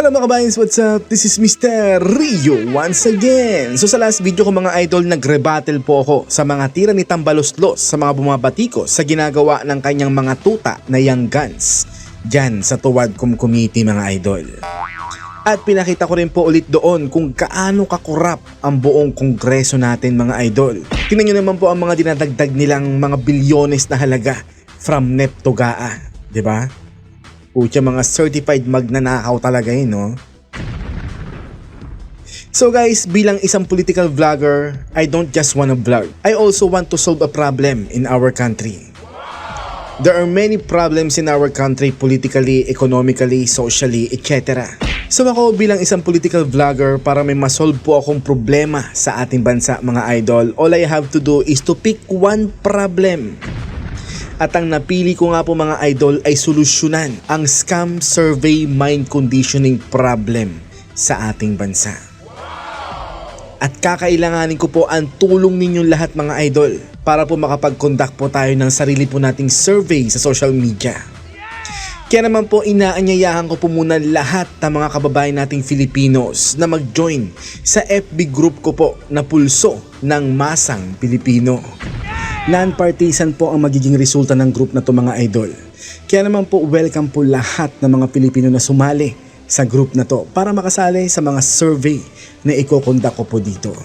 Hello mga kabayans, what's up? This is Mr. Rio once again. So sa last video ko mga idol, nagrebattle po ako sa mga tira ni Tambaloslos sa mga bumabatiko sa ginagawa ng kanyang mga tuta na young guns dyan sa Tuwad Kum Committee mga idol. At pinakita ko rin po ulit doon kung kaano kakurap ang buong kongreso natin mga idol. Tingnan nyo naman po ang mga dinadagdag nilang mga bilyones na halaga from NEP to GAA, di ba? Pucha, mga certified magnanakaw talaga yun, no? So guys, bilang isang political vlogger, I don't just wanna vlog. I also want to solve a problem in our country. There are many problems in our country politically, economically, socially, etc. So ako bilang isang political vlogger para may masolve po akong problema sa ating bansa mga idol, all I have to do is to pick one problem at ang napili ko nga po mga idol ay solusyonan ang scam survey mind conditioning problem sa ating bansa. At kakailanganin ko po ang tulong ninyong lahat mga idol para po makapag-conduct po tayo ng sarili po nating survey sa social media. Kaya naman po inaanyayahan ko po muna lahat ng mga kababayan nating Filipinos na mag-join sa FB group ko po na Pulso ng Masang Pilipino. Non-partisan po ang magiging resulta ng group na to mga idol. Kaya naman po welcome po lahat ng mga Pilipino na sumali sa group na to para makasali sa mga survey na ikokondak ko po dito.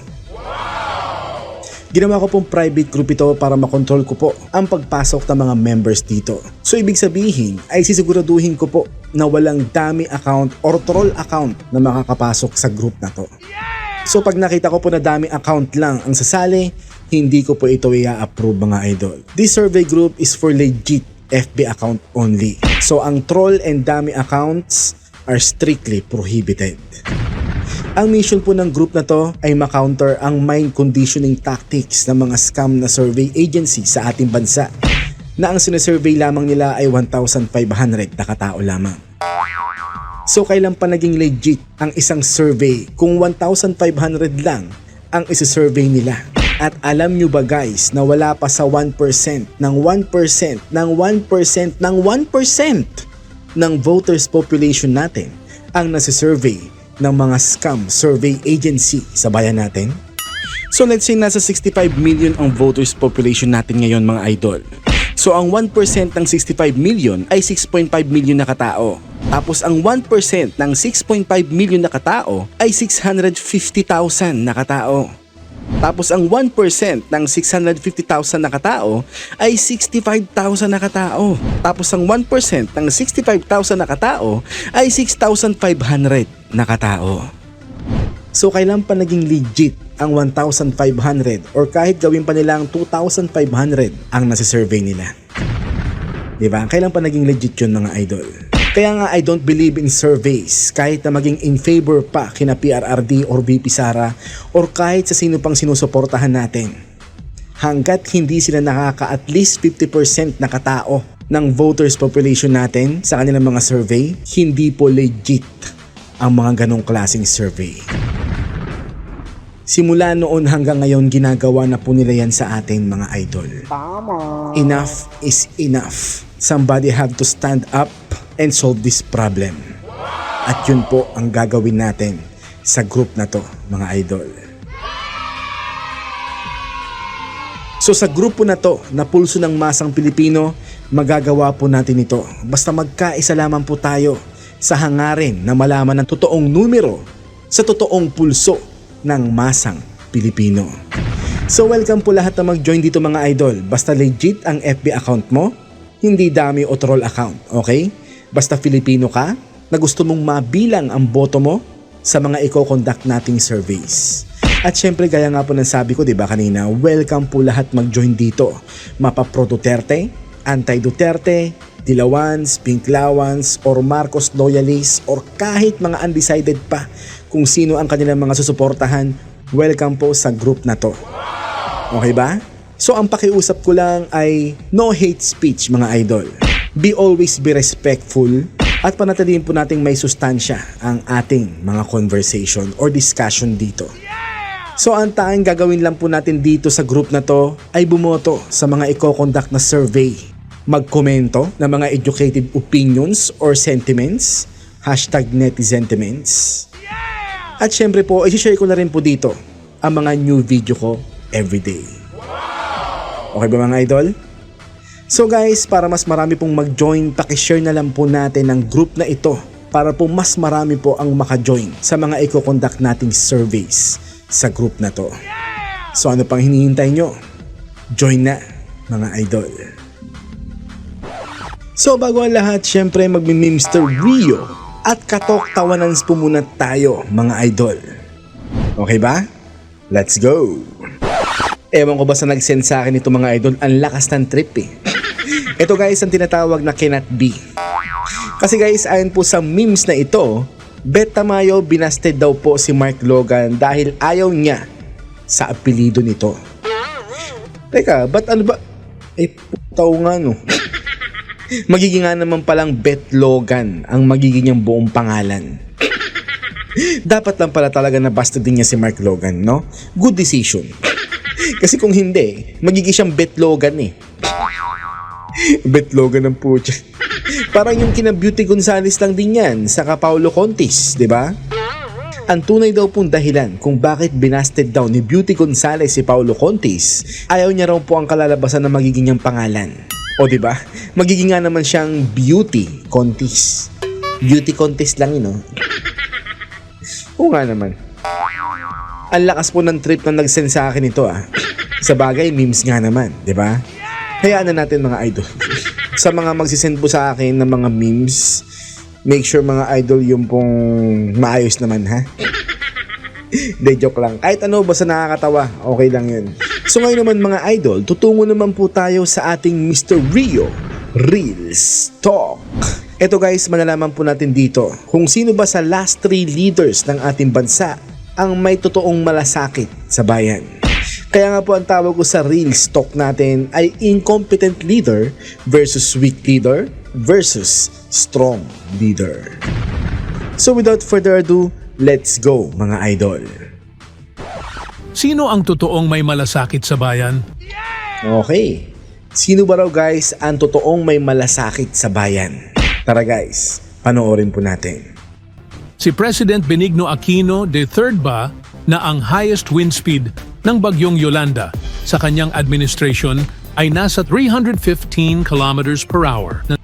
Ginawa ko pong private group ito para makontrol ko po ang pagpasok ng mga members dito. So ibig sabihin ay sisiguraduhin ko po na walang dami account or troll account na makakapasok sa group na to. So pag nakita ko po na dami account lang ang sasali, hindi ko po ito i-approve mga idol. This survey group is for legit FB account only. So ang troll and dami accounts are strictly prohibited. Ang mission po ng group na to ay makounter ang mind conditioning tactics ng mga scam na survey agency sa ating bansa na ang sinesurvey lamang nila ay 1,500 na katao lamang. So kailan pa naging legit ang isang survey kung 1,500 lang ang isi-survey nila? At alam nyo ba guys na wala pa sa 1% ng 1% ng 1% ng 1% ng voters population natin ang nasi-survey ng mga scam survey agency sa bayan natin? So let's say nasa 65 million ang voters population natin ngayon mga idol. So ang 1% ng 65 million ay 6.5 million na katao. Tapos ang 1% ng 6.5 million na katao ay 650,000 na katao. Tapos ang 1% ng 650,000 na katao ay 65,000 na katao. Tapos ang 1% ng 65,000 na katao ay 6,500 na katao. So kailan pa naging legit ang 1,500 or kahit gawin pa nilang 2,500 ang nasi-survey nila? Diba? Kailan pa naging legit yun mga idol? Kaya nga I don't believe in surveys kahit na maging in favor pa kina PRRD or VP Sara or kahit sa sino pang sinusuportahan natin. Hanggat hindi sila nakaka at least 50% na katao ng voters population natin sa kanilang mga survey, hindi po legit ang mga ganong klaseng survey. Simula noon hanggang ngayon ginagawa na po nila yan sa atin mga idol. Enough is enough. Somebody have to stand up and solve this problem. At yun po ang gagawin natin sa group na to mga idol. So sa grupo na to na pulso ng masang Pilipino, magagawa po natin ito. Basta magkaisa lamang po tayo sa hangarin na malaman ng totoong numero sa totoong pulso ng masang Pilipino. So welcome po lahat na mag-join dito mga idol. Basta legit ang FB account mo, hindi dami o troll account, okay? Basta Filipino ka na gusto mong mabilang ang boto mo sa mga i-conduct nating surveys. At syempre gaya nga po ng sabi ko 'di ba kanina, welcome po lahat mag-join dito. Mapa Pro Duterte, Anti Duterte, Dilawans, Pinklawans, or Marcos loyalists, or kahit mga undecided pa kung sino ang kanilang mga susuportahan, welcome po sa group na to. Okay ba? So ang pakiusap ko lang ay no hate speech mga idol. Be always be respectful at panatilihin po nating may sustansya ang ating mga conversation or discussion dito. So ang tanging gagawin lang po natin dito sa group na to ay bumoto sa mga i-conduct na survey magkomento ng mga educated opinions or sentiments hashtag netizentiments. At syempre po, isi-share ko na rin po dito ang mga new video ko everyday. Okay ba mga idol? So guys, para mas marami pong mag-join, pakishare na lang po natin ang group na ito para po mas marami po ang maka-join sa mga i-conduct nating surveys sa group na to. So ano pang hinihintay nyo? Join na mga idol. So bago ang lahat, syempre magmi-memster Rio at katok tawanans po muna tayo mga idol. Okay ba? Let's go! Ewan ko ba sa nag-send sa akin ito mga idol, ang lakas ng trip eh. Ito guys ang tinatawag na cannot be. Kasi guys, ayon po sa memes na ito, Bet Tamayo binasted daw po si Mark Logan dahil ayaw niya sa apelido nito. Teka, ba't ano ba? Eh, putaw nga no. magiging nga naman palang Bet Logan ang magiging niyang buong pangalan. Dapat lang pala talaga na basta din niya si Mark Logan, no? Good decision. Kasi kung hindi, magiging siyang Bet Logan eh. Bet Logan ang putya. Parang yung kina Beauty Gonzales lang din yan sa Paulo Contis, di ba? Ang tunay daw pong dahilan kung bakit binasted daw ni Beauty Gonzales si Paulo Contis, ayaw niya raw po ang kalalabasan na magiging niyang pangalan. O di ba? Magiging nga naman siyang Beauty Contis. Beauty contest lang yun, no? Oo nga naman. Ang lakas po ng trip na nag-send sa akin ito ah. Sa bagay, memes nga naman, di ba? Hayaan na natin mga idol. sa mga magsisend po sa akin ng mga memes, make sure mga idol yung pong maayos naman ha. De joke lang. Kahit ano basta nakakatawa, okay lang yun. So ngayon naman mga idol, tutungo naman po tayo sa ating Mr. Rio Reels Talk. Ito guys, malalaman po natin dito kung sino ba sa last three leaders ng ating bansa ang may totoong malasakit sa bayan. Kaya nga po ang tawag ko sa Reels Talk natin ay incompetent leader versus weak leader versus strong leader. So without further ado, let's go mga idol. Sino ang totoong may malasakit sa bayan? Okay. Sino ba raw guys ang totoong may malasakit sa bayan? Tara guys, panoorin po natin. Si President Benigno Aquino III ba na ang highest wind speed ng bagyong Yolanda sa kanyang administration ay nasa 315 kilometers per hour na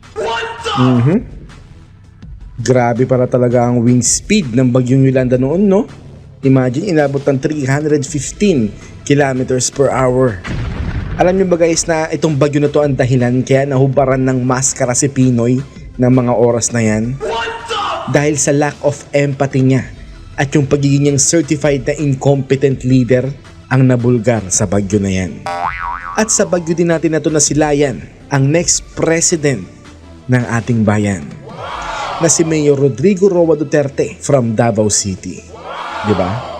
Grabe para talaga ang wind speed ng bagyong Yolanda noon, no? Imagine, inabot ng 315 kilometers per hour. Alam niyo ba guys na itong bagyo na to ang dahilan kaya nahubaran ng maskara si Pinoy ng mga oras na yan? Dahil sa lack of empathy niya at yung pagiging niyang certified na incompetent leader ang nabulgar sa bagyo na yan. At sa bagyo din natin na to na si Layan, ang next president ng ating bayan na si Mayor Rodrigo Roa Duterte from Davao City. Di ba?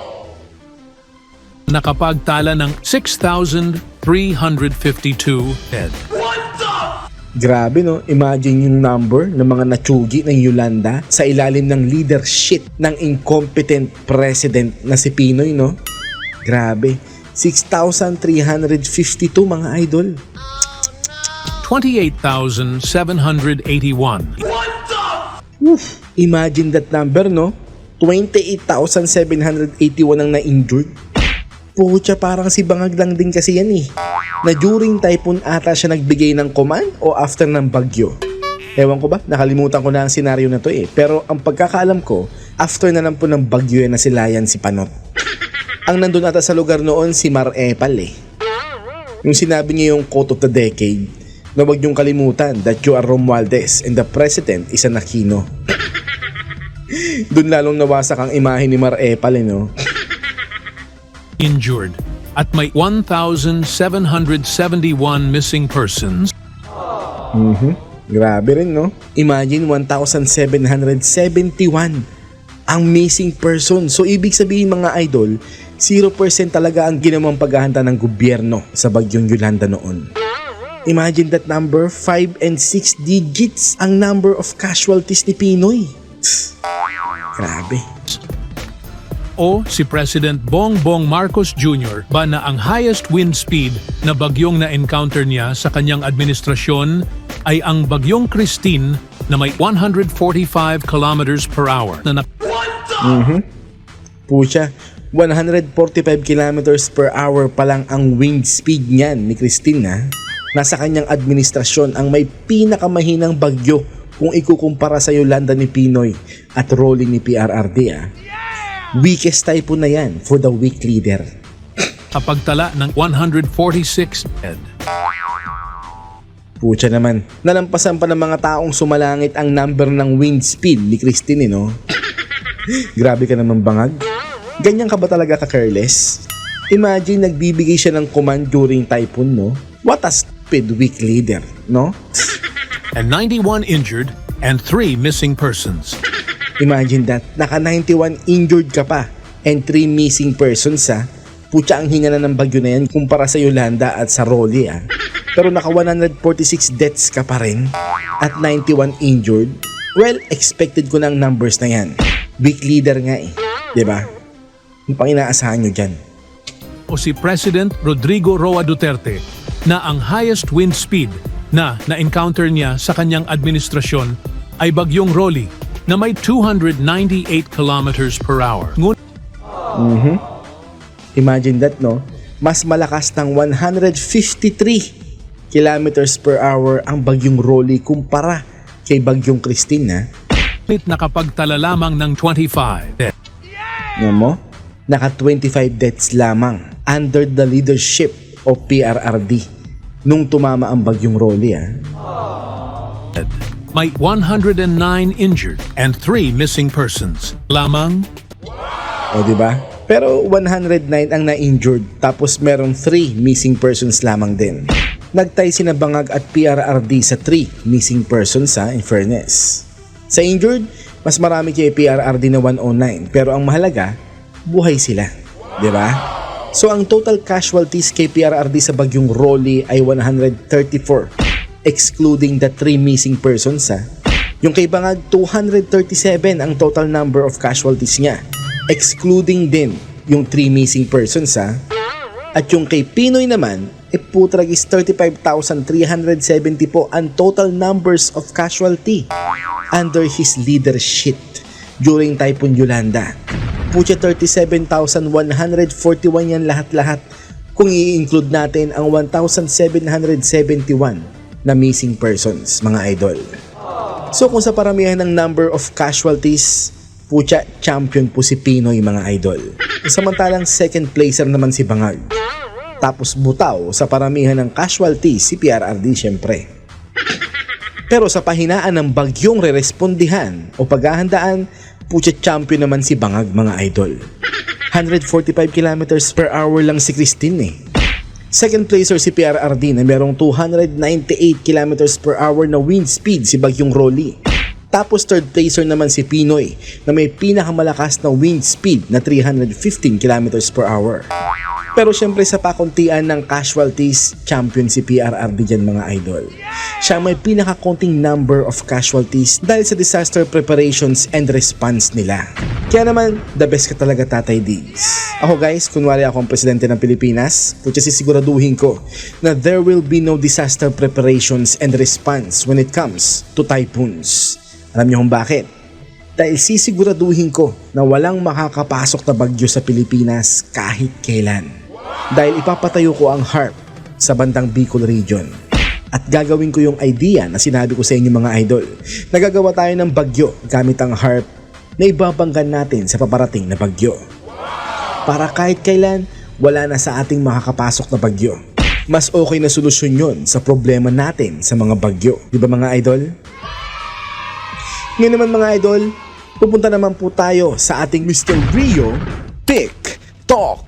nakapagtala ng 6,352 head. Grabe no, imagine yung number ng mga natsugi ng Yolanda sa ilalim ng leadership ng incompetent president na si Pinoy no. Grabe, 6,352 mga idol. 28,781. Oof, imagine that number no. 28,781 ang na-injured. Pucha, parang si Bangag lang din kasi yan eh. Na during typhoon ata siya nagbigay ng command o after ng bagyo. Ewan ko ba, nakalimutan ko na ang senaryo na to eh. Pero ang pagkakaalam ko, after na lang po ng bagyo yan na si Layan si Panot. Ang nandun ata sa lugar noon si Mar Epal eh. Yung sinabi niya yung quote of the decade, na huwag niyong kalimutan that you are Romualdez and the president is an Aquino. Doon lalong nawasak ang imahe ni Mar Epal eh no. injured at may 1,771 missing persons Grabe rin, no? Imagine 1,771 ang missing person. So, ibig sabihin mga idol, 0% talaga ang ginawang paghahanda ng gobyerno sa bagyong Yolanda noon. Imagine that number, 5 and 6 digits ang number of casualties ni Pinoy. Tss, Grabe. o si President Bongbong Marcos Jr. ba na ang highest wind speed na bagyong na-encounter niya sa kanyang administrasyon ay ang bagyong Christine na may 145 kilometers per hour na Pucha, 145 kilometers per hour pa lang ang wind speed niyan ni Christine ha. Nasa kanyang administrasyon ang may pinakamahinang bagyo kung ikukumpara sa Yolanda ni Pinoy at rolling ni PRRD ha. Weakest typhoon na yan for the weak leader. kapagtala ng 146 head. Pucha naman, nalampasan pa ng mga taong sumalangit ang number ng wind speed ni Christine, eh, no? Grabe ka naman bangag. Ganyan ka ba talaga ka-careless? Imagine nagbibigay siya ng command during typhoon, no? What a stupid weak leader, no? and 91 injured and 3 missing persons. Imagine that, naka 91 injured ka pa and 3 missing persons ha. Putya ang hinga na ng bagyo na yan kumpara sa Yolanda at sa Rolly ha. Pero naka 146 deaths ka pa rin at 91 injured. Well, expected ko na ang numbers na yan. Weak leader nga eh. 'Di ba? Yung pang inaasahan nyo dyan. o si President Rodrigo Roa Duterte na ang highest wind speed na na-encounter niya sa kanyang administrasyon ay bagyong Rolly na may 298 kilometers per hour. Ngunit Imagine that no? Mas malakas ng 153 kilometers per hour ang bagyong Rolly kumpara kay bagyong Christine ha. nakapagtala lamang ng 25 deaths. Nga mo? Naka 25 deaths lamang under the leadership of PRRD nung tumama ang bagyong Rolly ah. May 109 injured and 3 missing persons. Lamang O di ba? Pero 109 ang na-injured tapos merong 3 missing persons lamang din. Nagtay sina Bangag at PRRD sa 3 missing persons ha, in fairness. Sa injured, mas marami kay PRRD na 109 pero ang mahalaga, buhay sila. Ba? So ang total casualties kay PRRD sa bagyong Rolly ay 134 excluding the 3 missing persons ha. Yung kay Bangag 237 ang total number of casualties niya excluding din yung 3 missing persons ha. At yung kay Pinoy naman, e putrag is 35,370 po ang total numbers of casualty under his leadership during Typhoon Yolanda. Pucha 37,141 yan lahat-lahat kung i-include natin ang 1,771 na missing persons, mga idol. So kung sa paramihan ng number of casualties, pucha champion po si Pinoy mga idol. Samantalang second placer naman si Bangag. Tapos butaw sa paramihan ng casualties si PRRD syempre. Pero sa pahinaan ng bagyong rerespondihan o paghahandaan, pucha champion naman si Bangag mga idol. 145 kilometers per hour lang si Christine eh. Second placer si PRRD na merong 298 kilometers per hour na wind speed si Bagyong Rolly. Tapos third placer naman si Pinoy na may pinakamalakas na wind speed na 315 kilometers per hour. Pero syempre sa pakuntian ng casualties, champion si PRRD dyan mga idol. Siya may pinakakonting number of casualties dahil sa disaster preparations and response nila. Kaya naman, the best ka talaga Tatay Diggs. Ako guys, kunwari ako ang presidente ng Pilipinas, putya sisiguraduhin ko na there will be no disaster preparations and response when it comes to typhoons. Alam niyo kung bakit? Dahil sisiguraduhin ko na walang makakapasok na bagyo sa Pilipinas kahit kailan. Dahil ipapatayo ko ang HARP sa bandang Bicol region. At gagawin ko yung idea na sinabi ko sa inyo mga idol. Nagagawa tayo ng bagyo gamit ang HARP na ibabanggan natin sa paparating na bagyo. Para kahit kailan, wala na sa ating makakapasok na bagyo. Mas okay na solusyon yon sa problema natin sa mga bagyo. Di ba mga idol? Ngayon naman mga idol, pupunta naman po tayo sa ating Mr. Rio Pick Talk.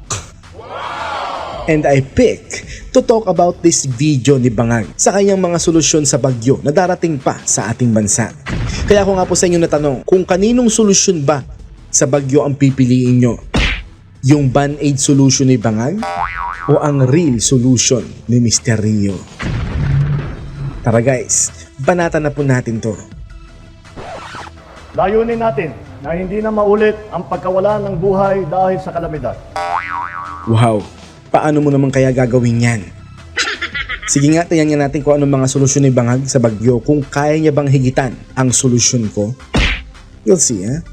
And I pick to talk about this video ni Bangag sa kanyang mga solusyon sa bagyo na darating pa sa ating bansa. Kaya ako nga po sa inyo natanong kung kaninong solusyon ba sa bagyo ang pipiliin nyo? Yung band-aid solution ni Bangag o ang real solution ni Mr. Rio? Tara guys, banatan na po natin to. Layunin natin na hindi na maulit ang pagkawala ng buhay dahil sa kalamidad. Wow, paano mo naman kaya gagawin yan? Sige nga, tingnan nga natin kung anong mga solusyon ni Bangag sa bagyo kung kaya niya bang higitan ang solusyon ko. You'll see, ha?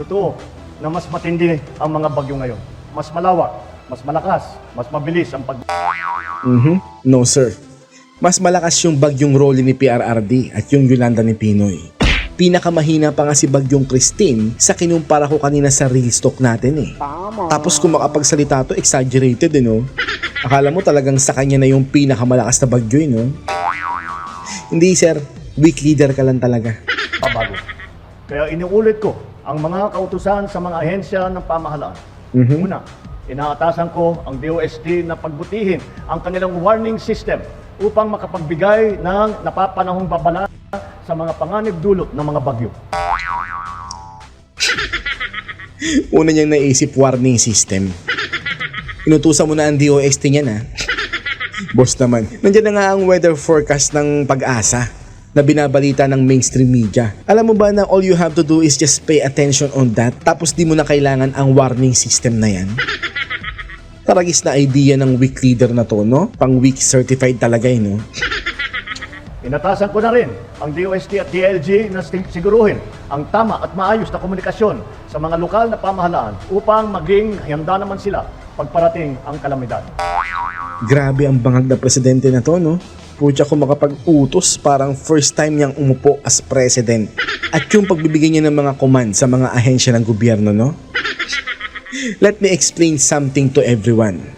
Totoo na mas matindi ang mga bagyo ngayon. Mas malawak, mas malakas, mas mabilis ang pag... Mhm. No, sir. Mas malakas yung bagyong Rolly ni PRRD at yung Yolanda ni Pinoy. Pinakamahina pa nga si bagyong Christine sa kinumpara ko kanina sa real stock natin eh. Tapos kung makapagsalita to, exaggerated eh no? Akala mo talagang sa kanya na yung pinakamalakas na bagyo eh no? Hindi sir, weak leader ka lang talaga. pabago. Kaya iniulit ko ang mga kautusan sa mga ahensya ng pamahalaan. Una, inaatasan ko ang DOST na pagbutihin ang kanilang warning system upang makapagbigay ng napapanahong babala sa mga panganib dulot ng mga bagyo. Una niyang naisip warning system. Inutusan mo na ang DOST niya na. Boss naman. Nandiyan na nga ang weather forecast ng pag-asa na binabalita ng mainstream media. Alam mo ba na all you have to do is just pay attention on that tapos di mo na kailangan ang warning system na yan? Taragis na idea ng weak leader na to, no? Pang weak certified talaga eh, no? Inatasan ko na rin ang DOST at DLG na sig- siguruhin ang tama at maayos na komunikasyon sa mga lokal na pamahalaan upang maging handa naman sila pagparating ang kalamidad. Grabe ang bangag na presidente na to, no? Pucha ko makapag-utos parang first time niyang umupo as president. At yung pagbibigay niya ng mga command sa mga ahensya ng gobyerno, no? Let me explain something to everyone.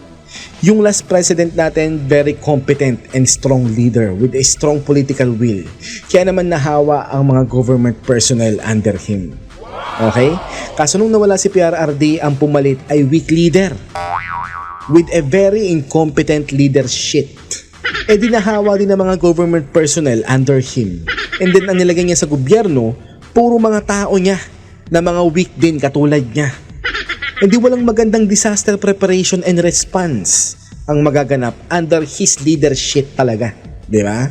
Yung last president natin, very competent and strong leader with a strong political will. Kaya naman nahawa ang mga government personnel under him. Okay? Kaso nung nawala si PRRD, ang pumalit ay weak leader with a very incompetent leadership. E di nahawa din ng mga government personnel under him. And then ang nilagay niya sa gobyerno, puro mga tao niya na mga weak din katulad niya. Hindi walang magandang disaster preparation and response ang magaganap under his leadership talaga. Di ba?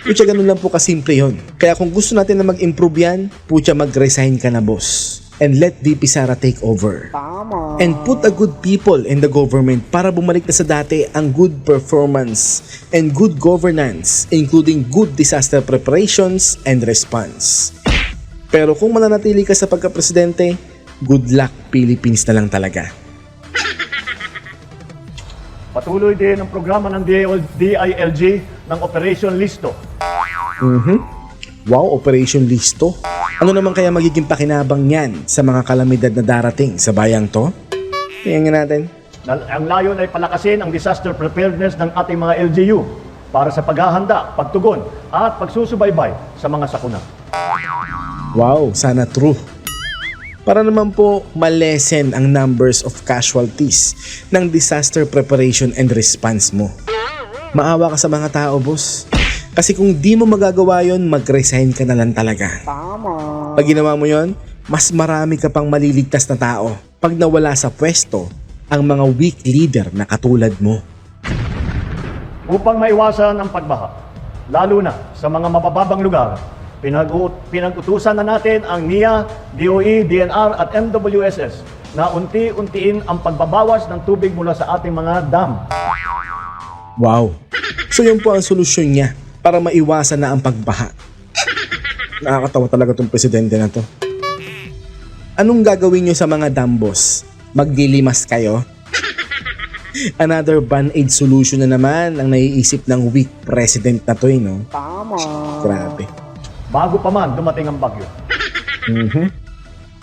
Pucha, ganun lang po kasimple yon. Kaya kung gusto natin na mag-improve yan, pucha, mag-resign ka na boss. And let VP Sara take over. And put a good people in the government para bumalik na sa dati ang good performance and good governance, including good disaster preparations and response. Pero kung mananatili ka sa pagka-presidente, good luck Philippines na lang talaga. Patuloy din ang programa ng DILG ng Operation Listo Wow, Operation Listo. Ano naman kaya magiging pakinabang niyan sa mga kalamidad na darating sa bayang to? Tingnan nga natin. Na- Ang layon ay palakasin ang disaster preparedness ng ating mga LGU para sa paghahanda, pagtugon at pagsusubaybay sa mga sakuna. Wow, sana true. Para naman po malesen ang numbers of casualties ng disaster preparation and response mo. Maawa ka sa mga tao, boss. Kasi kung di mo magagawa yon, mag-resign ka na lang talaga. Pag ginawa mo yon, mas marami ka pang maliligtas na tao pag nawala sa pwesto ang mga weak leader na katulad mo. Upang maiwasan ang pagbaha, lalo na sa mga mabababang lugar, pinag-utusan na natin ang NIA, DOE, DNR at MWSS na unti-untiin ang pagbabawas ng tubig mula sa ating mga dam. Wow. So yun po ang solusyon niya para maiwasan na ang pagbaha. Nakakatawa talaga tong presidente na to. Anong gagawin nyo sa mga dambos? Magdilimas kayo? Another band-aid solution na naman ang naiisip ng weak president na to eh, no? Grabe. Bago pa man dumating ang bagyo.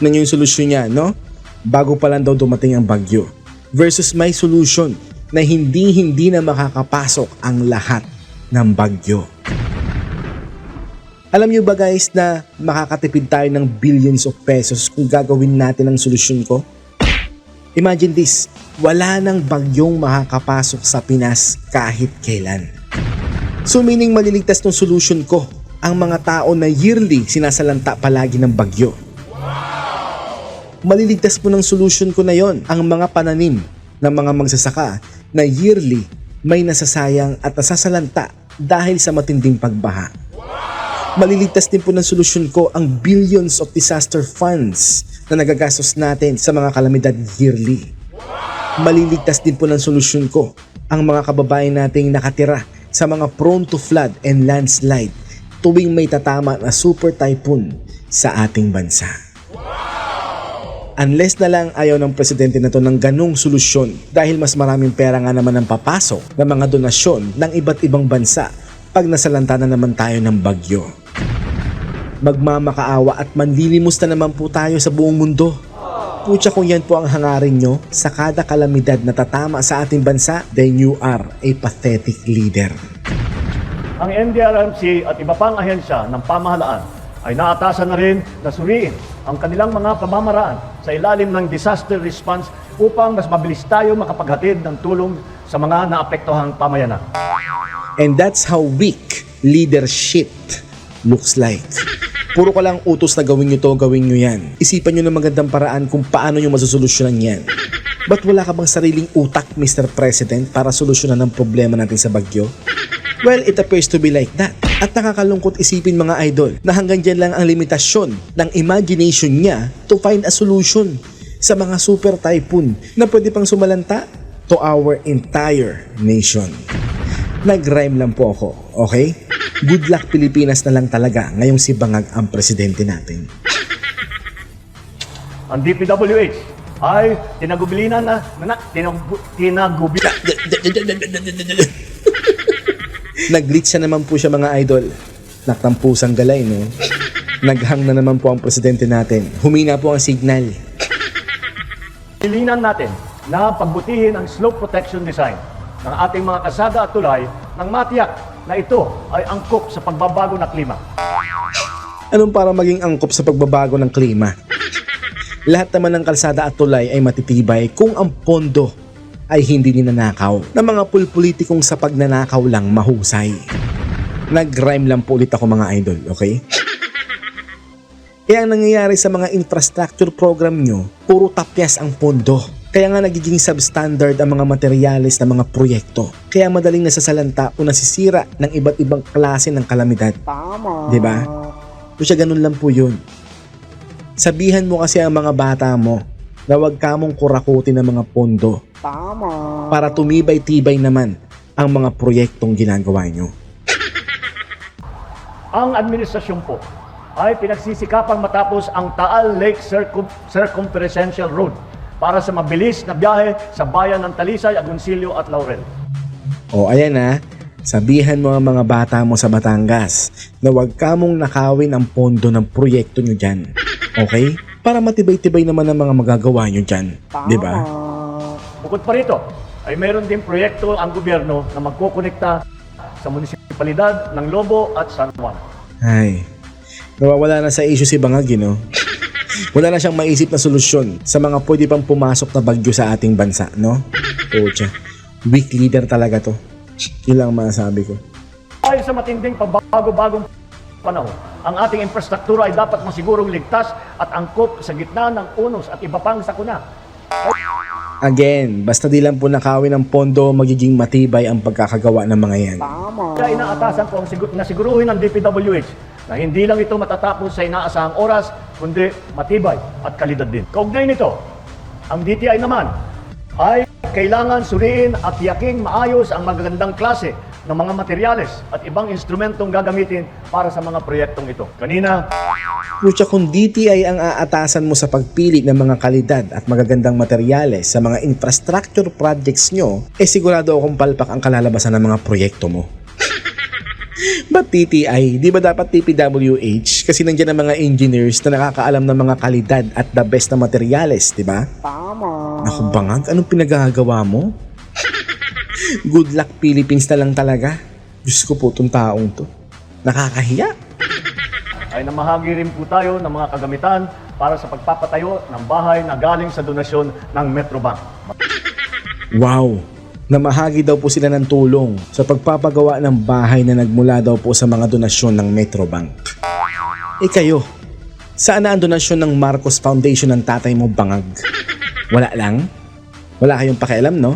Nan yung solusyon niya, no? Bago pa lang daw dumating ang bagyo. Versus may solution na hindi-hindi na makakapasok ang lahat ng bagyo. Alam niyo ba guys na makakatipid tayo ng billions of pesos kung gagawin natin ang solusyon ko? Imagine this, wala nang bagyong makakapasok sa Pinas kahit kailan. So meaning maliligtas ng solution ko ang mga tao na yearly sinasalanta palagi ng bagyo. Maliligtas po ng solution ko na yon ang mga pananim ng mga magsasaka na yearly may nasasayang at nasasalanta dahil sa matinding pagbaha. Maliligtas din po ng solusyon ko ang billions of disaster funds na nagagastos natin sa mga kalamidad yearly. Maliligtas din po ng solusyon ko ang mga kababayan nating nakatira sa mga prone to flood and landslide tuwing may tatama na super typhoon sa ating bansa. Unless na lang ayaw ng presidente na to ng ganong solusyon dahil mas maraming pera nga naman ang papasok ng mga donasyon ng iba't ibang bansa pag nasalanta na naman tayo ng bagyo. Magmamakaawa at manlilimos na naman po tayo sa buong mundo. Pucha kung yan po ang hangarin nyo sa kada kalamidad na tatama sa ating bansa, then you are a pathetic leader. Ang NDRRMC at iba pang ahensya ng pamahalaan ay naatasan na rin na suriin ang kanilang mga pamamaraan sa ilalim ng disaster response upang mas mabilis tayo makapaghatid ng tulong sa mga naapektuhang pamayanan. And that's how weak leadership looks like. Puro ka lang utos na gawin nyo to, gawin nyo yan. Isipan nyo ng magandang paraan kung paano nyo masosolusyonan yan. Ba't wala ka bang sariling utak, Mr. President, para solusyonan ang problema natin sa bagyo? Well, it appears to be like that. At nakakalungkot isipin mga idol na hanggang dyan lang ang limitasyon ng imagination niya to find a solution sa mga super typhoon na pwede pang sumalanta to our entire nation. Nag-rhyme lang po ako, okay? Good luck Pilipinas na lang talaga ngayong si Bangag ang presidente natin. Ang DPWH ay tinagubilinan na, na tinagu, tinagubilan. Nag-glitch na naman po siya mga idol. Nakampusang galay, no? Naghang na naman po ang presidente natin. Humina po ang signal. Pilinan natin na pagbutihin ang slope protection design ng ating mga kasada at tulay nang matiyak na ito ay angkop sa pagbabago ng klima. Anong para maging angkop sa pagbabago ng klima? Lahat naman ng kalsada at tulay ay matitibay kung ang pondo ay hindi ninanakaw ng mga pulpolitikong sa pagnanakaw lang mahusay. Nag-rhyme lang po ulit ako mga idol, okay? Kaya ang nangyayari sa mga infrastructure program nyo, puro tapyas ang pondo. Kaya nga nagiging substandard ang mga materyales ng mga proyekto. Kaya madaling nasasalanta o nasisira ng iba't ibang klase ng kalamidad. Tama. 'Di ba? O siya ganun lang po yun. Sabihan mo kasi ang mga bata mo na huwag ka mong kurakutin ng mga pondo. Tama. Para tumibay-tibay naman ang mga proyektong ginagawa nyo. Ang administrasyon po ay pinagsisikapang matapos ang Taal Lake Circum- Circumferential Road para sa mabilis na biyahe sa bayan ng Talisay, Agoncillo at Laurel. O ayan na, sabihan mo ang mga bata mo sa Batangas na huwag ka mong nakawin ang pondo ng proyekto nyo dyan. Okay? Para matibay-tibay naman ang mga magagawa nyo dyan. Di ba? Bukod pa rito, ay meron din proyekto ang gobyerno na magkukonekta sa munisipalidad ng Lobo at San Juan. Ay, nawawala na sa issue si Bangag, you know? Wala na siyang maisip na solusyon sa mga pwede pang pumasok na bagyo sa ating bansa, no? Pucha, weak leader talaga to. Yun lang ang masasabi ko. Dahil sa matinding pagbabago-bagong panahon, ang ating infrastruktura ay dapat masigurong ligtas at angkop sa gitna ng unos at iba pang sakuna. Again, basta di lang po nakawin ng pondo, magiging matibay ang pagkakagawa ng mga yan. Kaya inaatasan ko ang sigur- na siguruhin ng DPWH na hindi lang ito matatapos sa inaasahang oras, kundi matibay at kalidad din. Kaugnay nito, ang DTI naman ay kailangan suriin at tiyaking maayos ang magagandang klase ng mga materyales at ibang instrumentong gagamitin para sa mga proyektong ito. Kanina, Pucha, kung DTI ang aatasan mo sa pagpili ng mga kalidad at magagandang materyales sa mga infrastructure projects nyo, eh sigurado akong palpak ang kalalabasan ng mga proyekto mo. Ba't TTI? Di ba dapat TPWH? Kasi nandiyan ang mga engineers na nakakaalam ng mga kalidad at the best na materyales, di ba? Tama. Naku bangag, anong pinagagawa mo? Good luck Philippines na lang talaga. Diyos ko po itong taong to. Nakakahiya. ay namahagi rin po tayo ng mga kagamitan para sa pagpapatayo ng bahay na galing sa donasyon ng Metrobank. Wow! Namahagi daw po sila ng tulong sa pagpapagawa ng bahay na nagmula daw po sa mga donasyon ng Metrobank. Eh kayo, saan na ang donasyon ng Marcos Foundation ng tatay mo bangag? Wala lang? Wala kayong pakialam, no?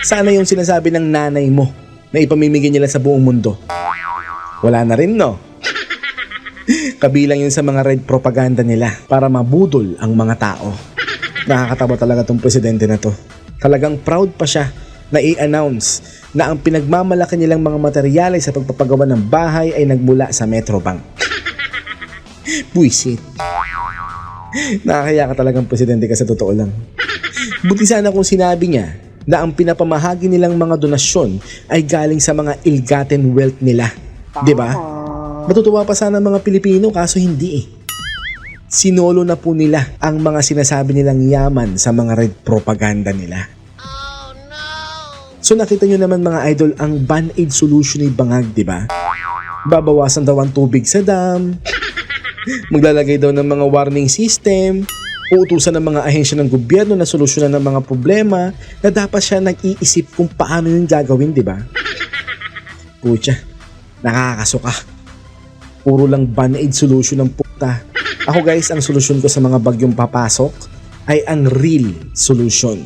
Sana yung sinasabi ng nanay mo na ipamimigay nila sa buong mundo? Wala na rin, no? Kabilang yun sa mga red propaganda nila para mabudol ang mga tao. Nakakatawa talaga tong presidente na to. Talagang proud pa siya na i-announce na ang pinagmamalaki nilang mga materyales sa pagpapagawa ng bahay ay nagmula sa Metrobank. Buisit. Nakakaya ka talagang presidente ka sa totoo lang. Buti sana kung sinabi niya na ang pinapamahagi nilang mga donasyon ay galing sa mga ill-gotten wealth nila. ba? Matutuwa pa sana mga Pilipino kaso hindi eh. Sinolo na po nila ang mga sinasabi nilang yaman sa mga red propaganda nila. So nakita nyo naman mga idol ang band-aid solution ni Bangag, di ba? Babawasan daw ang tubig sa dam, maglalagay daw ng mga warning system, uutusan ng mga ahensya ng gobyerno na solusyonan ng mga problema na dapat siya nag-iisip kung paano yung gagawin, di ba? Pucha, nakakasuka. Puro lang band-aid solution ng puta. Ako guys, ang solusyon ko sa mga bagyong papasok ay ang real solution.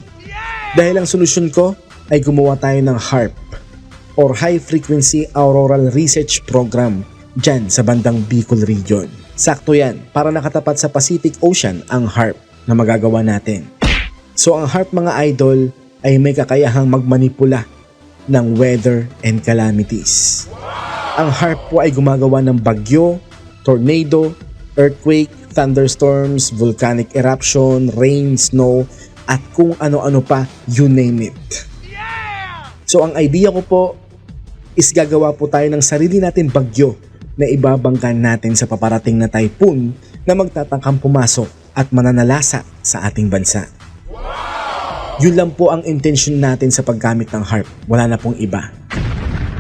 Dahil ang solusyon ko ay gumawa tayo ng HARP or High Frequency Auroral Research Program dyan sa bandang Bicol Region. Sakto yan, para nakatapat sa Pacific Ocean ang HARP na magagawa natin. So ang HARP mga idol ay may kakayahang magmanipula ng weather and calamities. Ang HARP po ay gumagawa ng bagyo, tornado, earthquake, thunderstorms, volcanic eruption, rain, snow, at kung ano-ano pa, you name it. So ang idea ko po is gagawa po tayo ng sarili natin bagyo na ibabangkan natin sa paparating na typhoon na magtatangkang pumasok at mananalasa sa ating bansa. Yun lang po ang intention natin sa paggamit ng HARP. Wala na pong iba.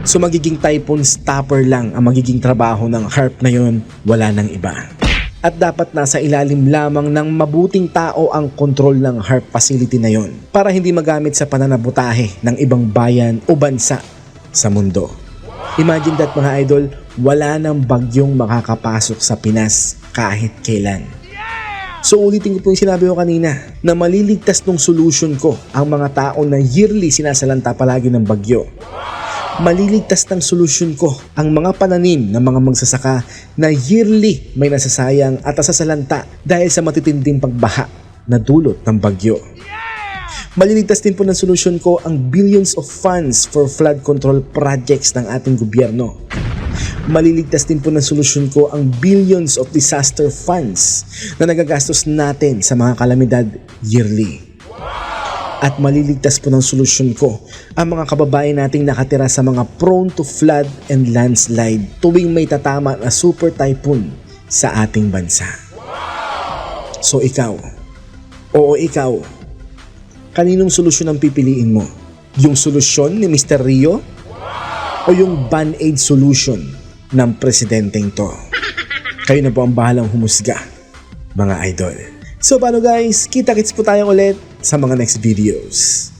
So magiging typhoon stopper lang ang magiging trabaho ng HARP na yun, wala nang iba. At dapat nasa ilalim lamang ng mabuting tao ang kontrol ng HARP facility na yon para hindi magamit sa pananabutahe ng ibang bayan o bansa sa mundo. Imagine that mga idol, wala nang bagyong makakapasok sa Pinas kahit kailan. So ulitin ko po yung sinabi ko kanina na maliligtas ng solution ko ang mga tao na yearly sinasalanta palagi ng bagyo maliligtas ng solusyon ko ang mga pananim ng mga magsasaka na yearly may nasasayang at nasasalanta dahil sa matitinding pagbaha na dulot ng bagyo. Maliligtas din po ng solusyon ko ang billions of funds for flood control projects ng ating gobyerno. Maliligtas din po ng solusyon ko ang billions of disaster funds na nagagastos natin sa mga kalamidad yearly at maliligtas po ng solusyon ko ang mga kababayan nating nakatira sa mga prone to flood and landslide tuwing may tatama na super typhoon sa ating bansa. So ikaw, oo ikaw, kaninong solusyon ang pipiliin mo? Yung solusyon ni Mr. Rio? O yung band-aid solution ng presidenteng to? Kayo na po ang bahalang humusga, mga idol. So paano guys, kita-kits po tayo ulit sa mga next videos.